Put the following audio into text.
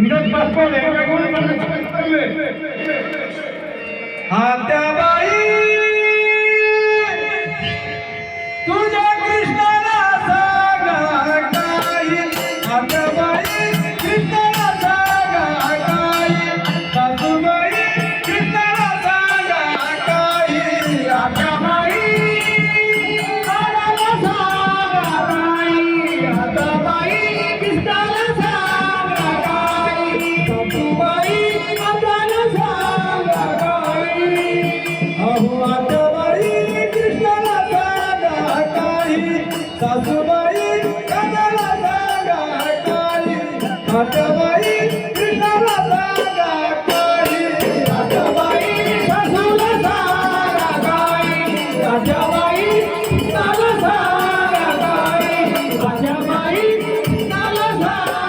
विनोद passport आता बाई कृष्णाला सांगा काही आता बाई कृष्ण सासूबाई कदाला जागा काळी. आताबाई कृष्णाला जागा काळी. आताबाई सासूला जागा काळी. आताबाई